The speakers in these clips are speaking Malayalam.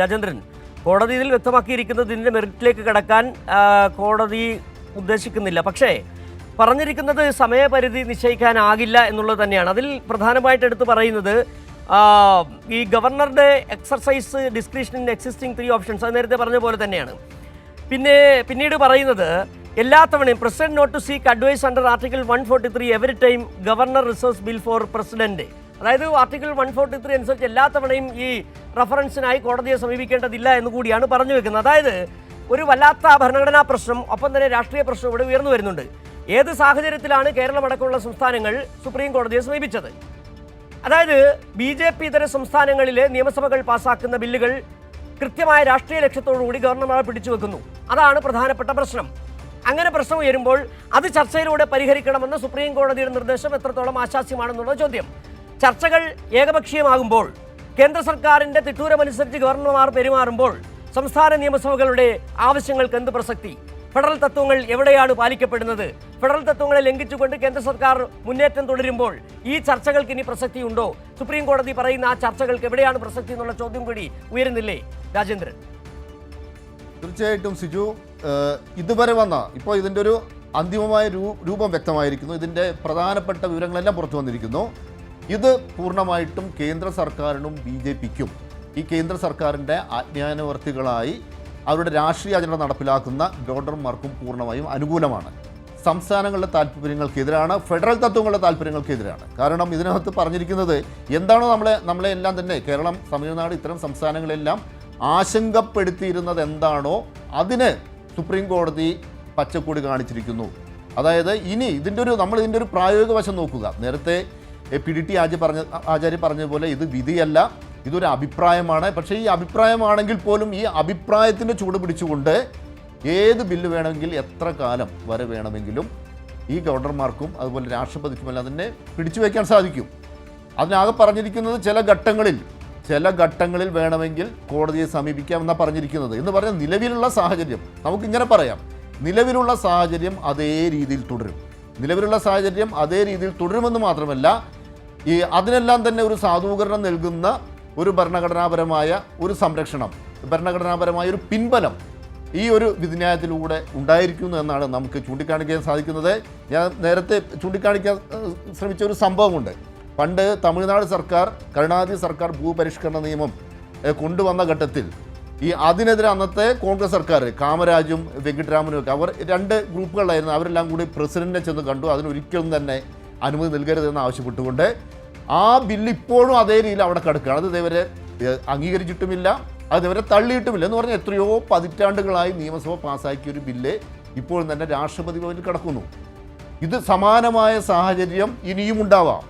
രാജേന്ദ്രൻ. കോടതി ഇതിൽ വ്യക്തമാക്കിയിരിക്കുന്നത് ഇതിന്റെ മെറിറ്റിലേക്ക് കടക്കാൻ കോടതി ഉദ്ദേശിക്കുന്നില്ല. പക്ഷേ പറഞ്ഞിരിക്കുന്നത് സമയപരിധി നിശ്ചയിക്കാനാകില്ല എന്നുള്ളത് തന്നെയാണ്. അതിൽ പ്രധാനമായിട്ട് എടുത്തു പറയുന്നത് ഈ ഗവർണറുടെ exercise discretion in existing three options അത് നേരത്തെ പറഞ്ഞ പോലെ തന്നെയാണ്. പിന്നെ പിന്നീട് പറയുന്നത് എല്ലാ തവണയും president not to seek advice under article one forty three every time governor reserves bill for president. അതായത് ആർട്ടിക്കിൾ വൺ ഫോർട്ടി ത്രീ അനുസരിച്ച് എല്ലാ തവണയും ഈ റഫറൻസിനായി കോടതിയെ സമീപിക്കേണ്ടതില്ല എന്ന് കൂടിയാണ് പറഞ്ഞു വെക്കുന്നത്. അതായത് ഒരു വല്ലാത്ത ഭരണഘടനാ പ്രശ്നം ഒപ്പം തന്നെ രാഷ്ട്രീയ പ്രശ്നം ഇവിടെ ഉയർന്നു വരുന്നുണ്ട്. ഏത് സാഹചര്യത്തിലാണ് കേരളമടക്കമുള്ള സംസ്ഥാനങ്ങൾ സുപ്രീം കോടതിയെ സമീപിച്ചത്? അതായത് ബി ജെ പി ഇതര സംസ്ഥാനങ്ങളിലെ നിയമസഭകൾ പാസാക്കുന്ന ബില്ലുകൾ കൃത്യമായ രാഷ്ട്രീയ ലക്ഷ്യത്തോടുകൂടി ഗവർണർമാർ പിടിച്ചു വെക്കുന്നു. അതാണ് പ്രധാനപ്പെട്ട പ്രശ്നം. അങ്ങനെ പ്രശ്നം ഉയരുമ്പോൾ അത് ചർച്ചയിലൂടെ പരിഹരിക്കണമെന്ന സുപ്രീം കോടതിയുടെ നിർദ്ദേശം എത്രത്തോളം ആശാസ്യമാണെന്നുള്ള ചോദ്യം. ചർച്ചകൾ ഏകപക്ഷീയമാകുമ്പോൾ കേന്ദ്ര സർക്കാരിന്റെ തിട്ടൂരമനുസരിച്ച് ഗവർണർമാർ പെരുമാറുമ്പോൾ സംസ്ഥാന നിയമസഭകളുടെ ആവശ്യങ്ങൾക്ക് എന്ത് പ്രസക്തി? ഫെഡറൽ തത്വങ്ങൾ എവിടെയാണ് പാലിക്കപ്പെടുന്നത്? ഫെഡറൽ തത്വങ്ങളെ ലംഘിച്ചുകൊണ്ട് കേന്ദ്ര സർക്കാർ മുന്നേറ്റം തുടരുമ്പോൾ ഈ ചർച്ചകൾക്ക് ഇനി പ്രസക്തിയുണ്ടോ സുപ്രീം കോടതി പറയുന്ന ആ ചർച്ചകൾക്ക് എവിടെയാണ് പ്രസക്തി എന്നുള്ള ചോദ്യം കൂടി ഉയരുന്നില്ലേ? രാജേന്ദ്രൻ. തീർച്ചയായിട്ടും സിജു ഇതുവരെ വന്ന ഇപ്പോൾ ഇതിന്റെ ഒരു അന്തിമമായ രൂപം വ്യക്തമായിരിക്കുന്നു. ഇതിന്റെ പ്രധാനപ്പെട്ട വിവരങ്ങളെല്ലാം പുറത്തു വന്നിരിക്കുന്നു. ഇത് പൂർണമായിട്ടും കേന്ദ്ര സർക്കാരിനും ബി ജെ പിക്കും ഈ കേന്ദ്ര സർക്കാരിന്റെ ആജ്ഞാനവർത്തികളായി അവരുടെ രാഷ്ട്രീയ അജണ്ട നടപ്പിലാക്കുന്ന ഗവർണർമാർക്കും പൂർണമായും അനുകൂലമാണ്. സംസ്ഥാനങ്ങളുടെ താല്പര്യങ്ങൾക്കെതിരാണ് ഫെഡറൽ തത്വങ്ങളുടെ താല്പര്യങ്ങൾക്കെതിരാണ് കാരണം ഇതിനകത്ത് പറഞ്ഞിരിക്കുന്നത് എന്താണോ നമ്മളെ നമ്മളെ എല്ലാം തന്നെ കേരളം തമിഴ്നാട് ഇത്തരം സംസ്ഥാനങ്ങളെല്ലാം ആശങ്കപ്പെടുത്തിയിരുന്നത് എന്താണോ അതിന് സുപ്രീം കോടതി പച്ചക്കൂടി കാണിച്ചിരിക്കുന്നു. അതായത് ഇനി ഇതിന്റെ ഒരു നമ്മൾ ഇതിന്റെ ഒരു പ്രായോഗിക വശം നോക്കുക. നേരത്തെ A, P D T Acharya പറഞ്ഞ ആചാര്യ പറഞ്ഞതുപോലെ ഇത് വിധിയല്ല ഇതൊരു അഭിപ്രായമാണ്. പക്ഷേ ഈ അഭിപ്രായമാണെങ്കിൽ പോലും ഈ അഭിപ്രായത്തിന്റെ ചൂട് പിടിച്ചുകൊണ്ട് ഏത് ബില്ല് വേണമെങ്കിൽ എത്ര കാലം വരെ വേണമെങ്കിലും ഈ ഗവർണർമാർക്കും അതുപോലെ രാഷ്ട്രപതിക്കുമെല്ലാം തന്നെ പിടിച്ചു വയ്ക്കാൻ സാധിക്കും. അതിനാകെ പറഞ്ഞിരിക്കുന്നത് ചില ഘട്ടങ്ങളിൽ ചില ഘട്ടങ്ങളിൽ വേണമെങ്കിൽ കോടതിയെ സമീപിക്കാം എന്നാണ് പറഞ്ഞിരിക്കുന്നത്. എന്ന് പറഞ്ഞാൽ നിലവിലുള്ള സാഹചര്യം നമുക്കിങ്ങനെ പറയാം. നിലവിലുള്ള സാഹചര്യം അതേ രീതിയിൽ തുടരും. നിലവിലുള്ള സാഹചര്യം അതേ രീതിയിൽ തുടരുമെന്ന് മാത്രമല്ല ഈ അതിനെല്ലാം തന്നെ ഒരു സാധൂകരണം നൽകുന്ന ഒരു ഭരണഘടനാപരമായ ഒരു സംരക്ഷണം ഭരണഘടനാപരമായ ഒരു പിൻബലം ഈ ഒരു വിധിന്യായത്തിലൂടെ ഉണ്ടായിരിക്കുന്നു എന്നാണ് നമുക്ക് ചൂണ്ടിക്കാണിക്കാൻ സാധിക്കുന്നത്. ഞാൻ നേരത്തെ ചൂണ്ടിക്കാണിക്കാൻ ശ്രമിച്ച ഒരു സംഭവമുണ്ട്. പണ്ട് തമിഴ്നാട് സർക്കാർ കരുണാനിധി സർക്കാർ ഭൂപരിഷ്കരണ നിയമം കൊണ്ടുവന്ന ഘട്ടത്തിൽ ഈ അതിനെതിരെ അന്നത്തെ കോൺഗ്രസ് സർക്കാർ കാമരാജും വെങ്കിട്ടരാമനും ഒക്കെ അവർ രണ്ട് ഗ്രൂപ്പുകളായിരുന്നു അവരെല്ലാം കൂടി പ്രസിഡന്റിനെ ചെന്ന് കണ്ടു. അതിനൊരിക്കലും തന്നെ അനുമതി നൽകരുതെന്ന് ആവശ്യപ്പെട്ടുകൊണ്ട് ആ ബില്ല് ഇപ്പോഴും അതേ രീതിയിൽ അവിടെ കിടക്കുകയാണ്. അത് ഇതേവരെ അംഗീകരിച്ചിട്ടുമില്ല. അത് ഇതേവരെ തള്ളിയിട്ടുമില്ല എന്ന് പറഞ്ഞാൽ എത്രയോ പതിറ്റാണ്ടുകളായി നിയമസഭ പാസ്സാക്കിയ ഒരു ബില്ല് ഇപ്പോഴും തന്നെ രാഷ്ട്രപതി ഭവനിൽ കിടക്കുന്നു. ഇത് സമാനമായ സാഹചര്യം ഇനിയും ഉണ്ടാവാം.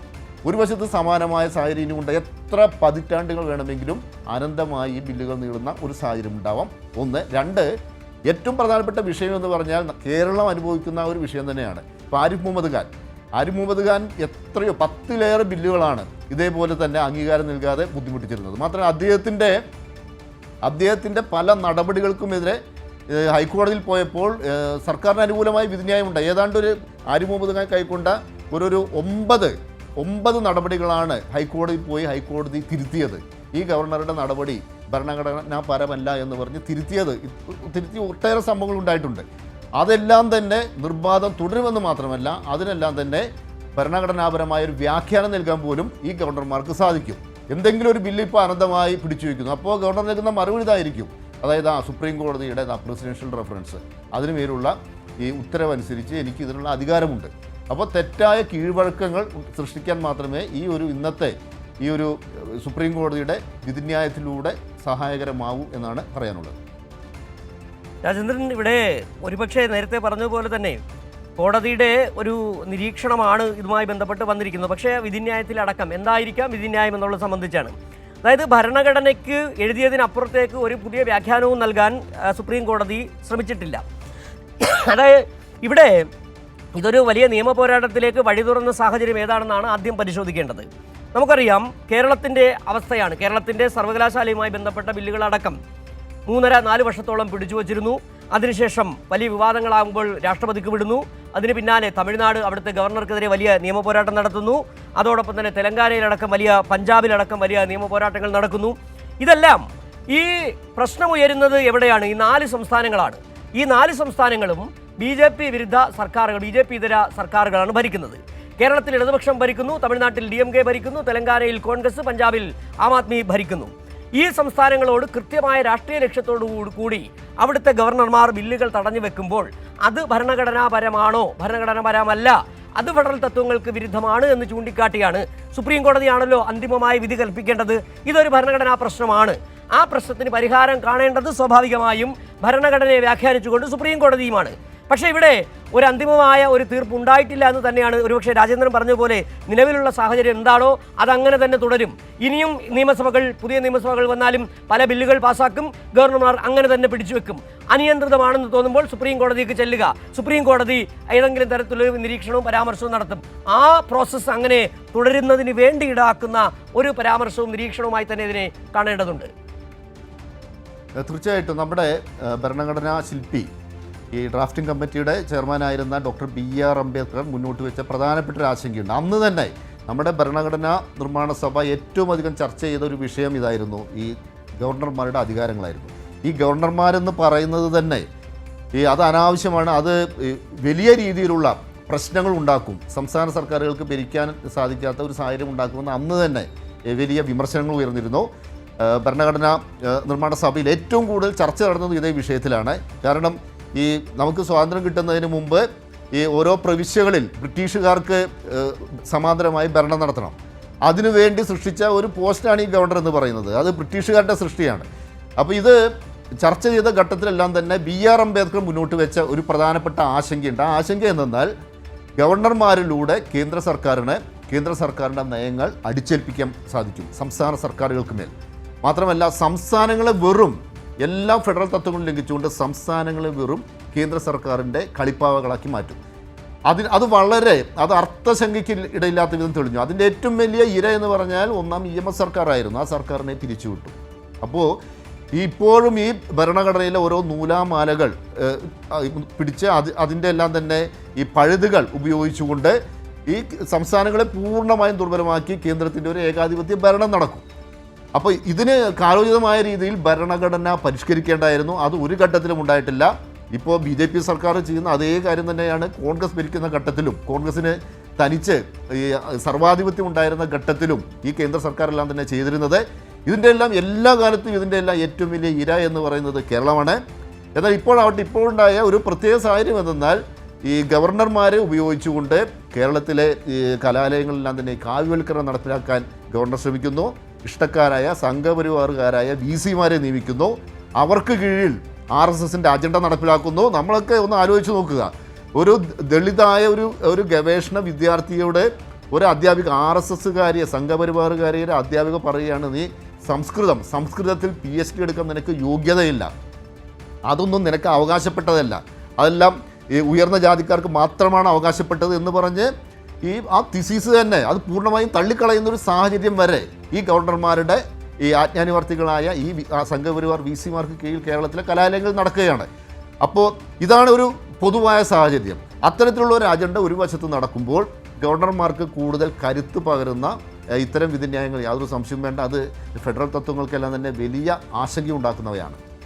ഒരു വശത്ത് സമാനമായ സാഹചര്യം ഇനിയും ഉണ്ട് എത്ര പതിറ്റാണ്ടുകൾ വേണമെങ്കിലും അനന്തമായി ബില്ലുകൾ നീളുന്ന ഒരു സാഹചര്യം ഉണ്ടാവാം. ഒന്ന്. രണ്ട് ഏറ്റവും പ്രധാനപ്പെട്ട വിഷയം എന്ന് പറഞ്ഞാൽ കേരളം അനുഭവിക്കുന്ന ഒരു വിഷയം തന്നെയാണ്. ഇപ്പോൾ ആരിഫ് മുഹമ്മദ് ഖാൻ. ആരിഫ് മുഹമ്മദ് ഖാൻ എത്രയോ പത്തിലേറെ ബില്ലുകളാണ് ഇതേപോലെ തന്നെ അംഗീകാരം നൽകാതെ ബുദ്ധിമുട്ടിച്ചിരുന്നത്. മാത്രമല്ല അദ്ദേഹത്തിന്റെ അദ്ദേഹത്തിന്റെ പല നടപടികൾക്കുമെതിരെ ഹൈക്കോടതിയിൽ പോയപ്പോൾ സർക്കാരിന് അനുകൂലമായി വിധിന്യായമുണ്ട്. ഏതാണ്ട് ഒരു ആരി മുഹമ്മദ് ഖാൻ കൈക്കൊണ്ട ഒരു ഒരു ഒമ്പത് ഒമ്പത് നടപടികളാണ് ഹൈക്കോടതിയിൽ പോയി ഹൈക്കോടതി തിരുത്തിയത്. ഈ ഗവർണറുടെ നടപടി ഭരണഘടനാപരമല്ല എന്ന് പറഞ്ഞ് തിരുത്തിയത്. തിരുത്തി ഒട്ടേറെ സംഭവങ്ങൾ ഉണ്ടായിട്ടുണ്ട്. അതെല്ലാം തന്നെ നിർബാധം തുടരുമെന്ന് മാത്രമല്ല അതിനെല്ലാം തന്നെ ഭരണഘടനാപരമായ ഒരു വ്യാഖ്യാനം നൽകാൻ പോലും ഈ ഗവർണർമാർക്ക് സാധിക്കും. എന്തെങ്കിലും ഒരു ബില്ല് ഇപ്പോൾ അനന്തമായി പിടിച്ചു വയ്ക്കുന്നു. അപ്പോൾ ഗവർണർ നൽകുന്ന മറുപടി ഇതായിരിക്കും. അതായത് ആ സുപ്രീം കോടതിയുടെ പ്രസിഡൻഷ്യൽ റെഫറൻസ് അതിനുമേലുള്ള ഈ ഉത്തരവനുസരിച്ച് എനിക്ക് ഇതിനുള്ള അധികാരമുണ്ട്. അപ്പോൾ തെറ്റായ കീഴ്വഴക്കങ്ങൾ സൃഷ്ടിക്കാൻ മാത്രമേ ഈ ഒരു ഇന്നത്തെ ഈ ഒരു സുപ്രീം കോടതിയുടെ വിധിന്യായത്തിലൂടെ സഹായകരമാവൂ എന്നാണ് പറയാനുള്ളത്. രാജേന്ദ്രൻ ഇവിടെ ഒരുപക്ഷെ നേരത്തെ പറഞ്ഞതുപോലെ തന്നെ കോടതിയുടെ ഒരു നിരീക്ഷണമാണ് ഇതുമായി ബന്ധപ്പെട്ട് വന്നിരിക്കുന്നത്. പക്ഷേ വിധിന്യായത്തിൽ അടക്കം എന്തായിരിക്കാം വിധിന്യായം എന്നുള്ളത് സംബന്ധിച്ചാണ്. അതായത് ഭരണഘടനയ്ക്ക് എഴുതിയതിനപ്പുറത്തേക്ക് ഒരു പുതിയ വ്യാഖ്യാനവും നൽകാൻ സുപ്രീം കോടതി ശ്രമിച്ചിട്ടില്ല. അതായത് ഇവിടെ ഇതൊരു വലിയ നിയമ പോരാട്ടത്തിലേക്ക് വഴി തുറന്ന സാഹചര്യം ഏതാണെന്നാണ് ആദ്യം പരിശോധിക്കേണ്ടത്. നമുക്കറിയാം കേരളത്തിന്റെ അവസ്ഥയാണ്. കേരളത്തിന്റെ സർവകലാശാലയുമായി ബന്ധപ്പെട്ട ബില്ലുകളടക്കം മൂന്നര നാല് വർഷത്തോളം പിടിച്ചു വച്ചിരുന്നു. അതിനുശേഷം വലിയ വിവാദങ്ങളാകുമ്പോൾ രാഷ്ട്രപതിക്ക് വിടുന്നു. അതിന് പിന്നാലെ തമിഴ്നാട് അവിടുത്തെ ഗവർണർക്കെതിരെ വലിയ നിയമ പോരാട്ടം നടത്തുന്നു. അതോടൊപ്പം തന്നെ തെലങ്കാനയിലടക്കം വലിയ പഞ്ചാബിലടക്കം വലിയ നിയമ പോരാട്ടങ്ങൾ നടക്കുന്നു. ഇതെല്ലാം ഈ പ്രശ്നമുയരുന്നത് എവിടെയാണ്? ഈ നാല് സംസ്ഥാനങ്ങളാണ്. ഈ നാല് സംസ്ഥാനങ്ങളും ബി ജെ പി വിരുദ്ധ സർക്കാരുകൾ ബി ജെ പി ഇതര സർക്കാരുകളാണ് ഭരിക്കുന്നത്. കേരളത്തിൽ ഇടതുപക്ഷം ഭരിക്കുന്നു തമിഴ്നാട്ടിൽ ഡി എം കെ ഭരിക്കുന്നു തെലങ്കാനയിൽ കോൺഗ്രസ് പഞ്ചാബിൽ ആം ആദ്മി ഭരിക്കുന്നു. ഈ സംസ്ഥാനങ്ങളോട് കൃത്യമായ രാഷ്ട്രീയ ലക്ഷ്യത്തോടു കൂടി- അവിടുത്തെ ഗവർണർമാർ ബില്ലുകൾ തടഞ്ഞു വെക്കുമ്പോൾ അത് ഭരണഘടനാപരമാണോ? ഭരണഘടനാപരമല്ല. അത് ഫെഡറൽ തത്വങ്ങൾക്ക് വിരുദ്ധമാണ് എന്ന് ചൂണ്ടിക്കാട്ടിയാണ് സുപ്രീം കോടതിയാണല്ലോ അന്തിമമായി വിധി കൽപ്പിക്കേണ്ടത്. ഇതൊരു ഭരണഘടനാ പ്രശ്നമാണ്. ആ പ്രശ്നത്തിന് പരിഹാരം കാണേണ്ടത് സ്വാഭാവികമായും ഭരണഘടനയെ വ്യാഖ്യാനിച്ചുകൊണ്ട് സുപ്രീം കോടതിയുമാണ്. പക്ഷേ ഇവിടെ ഒരു അന്തിമമായ ഒരു തീർപ്പ് ഉണ്ടായിട്ടില്ല എന്ന് തന്നെയാണ് ഒരുപക്ഷെ രാജേന്ദ്രൻ പറഞ്ഞ പോലെ നിലവിലുള്ള സാഹചര്യം എന്താണോ അതങ്ങനെ തന്നെ തുടരും. ഇനിയും നിയമസഭകൾ പുതിയ നിയമസഭകൾ വന്നാലും പല ബില്ലുകൾ പാസാക്കും ഗവർണർമാർ അങ്ങനെ തന്നെ പിടിച്ചു വെക്കും. അനിയന്ത്രിതമാണെന്ന് തോന്നുമ്പോൾ സുപ്രീം കോടതിക്ക് ചെല്ലുക. സുപ്രീം കോടതി ഏതെങ്കിലും തരത്തിലൊരു നിരീക്ഷണവും പരാമർശവും നടത്തും. ആ പ്രോസസ്സ് അങ്ങനെ തുടരുന്നതിന് വേണ്ടി ഈടാക്കുന്ന ഒരു പരാമർശവും നിരീക്ഷണവുമായി തന്നെ ഇതിനെ കാണേണ്ടതുണ്ട്. തീർച്ചയായിട്ടും നമ്മുടെ ഭരണഘടനാ ശില്പി ഈ ഡ്രാഫ്റ്റിംഗ് കമ്മിറ്റിയുടെ ചെയർമാനായിരുന്ന ഡോക്ടർ ബി ആർ അംബേദ്കർ മുന്നോട്ട് വെച്ച പ്രധാനപ്പെട്ട ഒരു ആശങ്കയുണ്ട്. അന്ന് തന്നെ നമ്മുടെ ഭരണഘടനാ നിർമ്മാണ സഭ ഏറ്റവും അധികം ചർച്ച ചെയ്ത ഒരു വിഷയം ഇതായിരുന്നു. ഈ ഗവർണർമാരുടെ അധികാരങ്ങളായിരുന്നു. ഈ ഗവർണർമാരെന്ന് പറയുന്നത് തന്നെ ഈ അത് അനാവശ്യമാണ്. അത് വലിയ രീതിയിലുള്ള പ്രശ്നങ്ങൾ ഉണ്ടാക്കും. സംസ്ഥാന സർക്കാരുകൾക്ക് ഭരിക്കാൻ സാധിക്കാത്ത ഒരു സാഹചര്യം ഉണ്ടാക്കുമെന്ന് അന്ന് തന്നെ വലിയ വിമർശനങ്ങൾ ഉയർന്നിരുന്നു. ഭരണഘടനാ നിർമ്മാണ സഭയിൽ ഏറ്റവും കൂടുതൽ ചർച്ച നടന്നത് ഇതേ വിഷയത്തിലാണ്. കാരണം ഈ നമുക്ക് സ്വാതന്ത്ര്യം കിട്ടുന്നതിന് മുമ്പ് ഈ ഓരോ പ്രവിശ്യകളിൽ ബ്രിട്ടീഷുകാർക്ക് സമാന്തരമായി ഭരണം നടത്തണം. അതിനുവേണ്ടി സൃഷ്ടിച്ച ഒരു പോസ്റ്റാണ് ഈ ഗവർണർ എന്ന് പറയുന്നത്. അത് ബ്രിട്ടീഷുകാരുടെ സൃഷ്ടിയാണ്. അപ്പോൾ ഇത് ചർച്ച ചെയ്ത ഘട്ടത്തിലെല്ലാം തന്നെ ബി ആർ അംബേദ്കർ മുന്നോട്ട് വെച്ച ഒരു പ്രധാനപ്പെട്ട ആശങ്കയുണ്ട്. ആ ആശങ്ക എന്തെന്നാൽ ഗവർണർമാരിലൂടെ കേന്ദ്ര സർക്കാരിന് കേന്ദ്ര സർക്കാരിന്റെ നയങ്ങൾ അടിച്ചേൽപ്പിക്കാൻ സാധിക്കും. സംസ്ഥാന സർക്കാരുകൾക്ക് മേൽ. മാത്രമല്ല സംസ്ഥാനങ്ങളെ വെറും എല്ലാ ഫെഡറൽ തത്വങ്ങളും ലംഘിച്ചുകൊണ്ട് സംസ്ഥാനങ്ങളെ വെറും കേന്ദ്ര സർക്കാരിന്റെ കളിപ്പാവകളാക്കി മാറ്റും. അതിന് അത് വളരെ അത് അർത്ഥശങ്കയ്ക്ക് ഇടയില്ലാത്ത വിധം തെളിഞ്ഞു. അതിന്റെ ഏറ്റവും വലിയ ഇര എന്ന് പറഞ്ഞാൽ ഒന്നാം ഇ എം എസ് സർക്കാരായിരുന്നു. ആ സർക്കാരിനെ പിരിച്ചുവിട്ടു. അപ്പോൾ ഇപ്പോഴും ഈ ഭരണഘടനയിലെ ഓരോ നൂലാമാലകൾ പിടിച്ച് അത് അതിന്റെ എല്ലാം തന്നെ ഈ പഴുതുകൾ ഉപയോഗിച്ചുകൊണ്ട് ഈ സംസ്ഥാനങ്ങളെ പൂർണമായും ദുർബലമാക്കി കേന്ദ്രത്തിന്റെ ഒരു ഏകാധിപത്യ ഭരണം നടക്കും. അപ്പോൾ ഇതിന് കാലോചിതമായ രീതിയിൽ ഭരണഘടന പരിഷ്കരിക്കേണ്ടായിരുന്നു. അത് ഒരു ഘട്ടത്തിലും ഉണ്ടായിട്ടില്ല. ഇപ്പോൾ ബി ജെ പി സർക്കാർ ചെയ്യുന്ന അതേ കാര്യം തന്നെയാണ് കോൺഗ്രസ് ഭരിക്കുന്ന ഘട്ടത്തിലും. കോൺഗ്രസിന് തനിച്ച് ഈ സർവാധിപത്യം ഉണ്ടായിരുന്ന ഘട്ടത്തിലും ഈ കേന്ദ്ര സർക്കാരെല്ലാം തന്നെ ചെയ്തിരുന്നത്. ഇതിന്റെ എല്ലാം എല്ലാ കാലത്തും ഇതിന്റെ എല്ലാം ഏറ്റവും വലിയ ഇര എന്ന് പറയുന്നത് കേരളമാണ്. എന്നാൽ ഇപ്പോഴാവട്ടെ ഇപ്പോഴുണ്ടായ ഒരു പ്രത്യേക സാഹചര്യം എന്തെന്നാൽ ഈ ഗവർണർമാരെ ഉപയോഗിച്ചുകൊണ്ട് കേരളത്തിലെ ഈ കലാലയങ്ങളെല്ലാം തന്നെ കാവ്യവൽക്കരണം നടപ്പിലാക്കാൻ ഗവർണർ ശ്രമിക്കുന്നു. ഇഷ്ടക്കാരായ സംഘപരിവാറുകാരായ വി സിമാരെ നിയമിക്കുന്നു. അവർക്ക് കീഴിൽ ആർ എസ് എസിന്റെ അജണ്ട നടപ്പിലാക്കുന്നു. നമ്മളൊക്കെ ഒന്ന് ആലോചിച്ച് നോക്കുക. ഒരു ദളിതായ ഒരു ഒരു ഗവേഷണ വിദ്യാർത്ഥിയുടെ ഒരു അധ്യാപിക ആർ എസ് എസ്സുകാരിയെ സംഘപരിവാറുകാരിയുടെ അധ്യാപിക പറയുകയാണ് നീ സംസ്കൃതം സംസ്കൃതത്തിൽ പി എച്ച് ഡി എടുക്കാൻ നിനക്ക് യോഗ്യതയില്ല. അതൊന്നും നിനക്ക് അവകാശപ്പെട്ടതല്ല. അതെല്ലാം ഈ ഉയർന്ന ജാതിക്കാർക്ക് മാത്രമാണ് അവകാശപ്പെട്ടത് എന്ന് പറഞ്ഞ് ഈ ആ തിസീസ് തന്നെ അത് പൂർണമായും തള്ളിക്കളയുന്ന ഒരു സാഹചര്യം വരെ ഈ ഗവർണർമാരുടെ ഈ ആജ്ഞാനിവർത്തികളായ ഈ സംഘപരിവാർ വി സിമാർക്ക് കീഴിൽ കേരളത്തിലെ കലാലയങ്ങൾ നടക്കുകയാണ്. അപ്പോൾ ഇതാണ് ഒരു പൊതുവായ സാഹചര്യം. അത്തരത്തിലുള്ള ഒരു അജണ്ട ഒരു വശത്ത് നടക്കുമ്പോൾ ഗവർണർമാർക്ക് കൂടുതൽ കരുത്ത് പകരുന്ന ഇത്തരം വിധിന്യായങ്ങൾ യാതൊരു സംശയം വേണ്ട. അത് ഫെഡറൽ തത്വങ്ങൾക്കെല്ലാം തന്നെ വലിയ ആശങ്ക ഉണ്ടാക്കുന്നവയാണ്.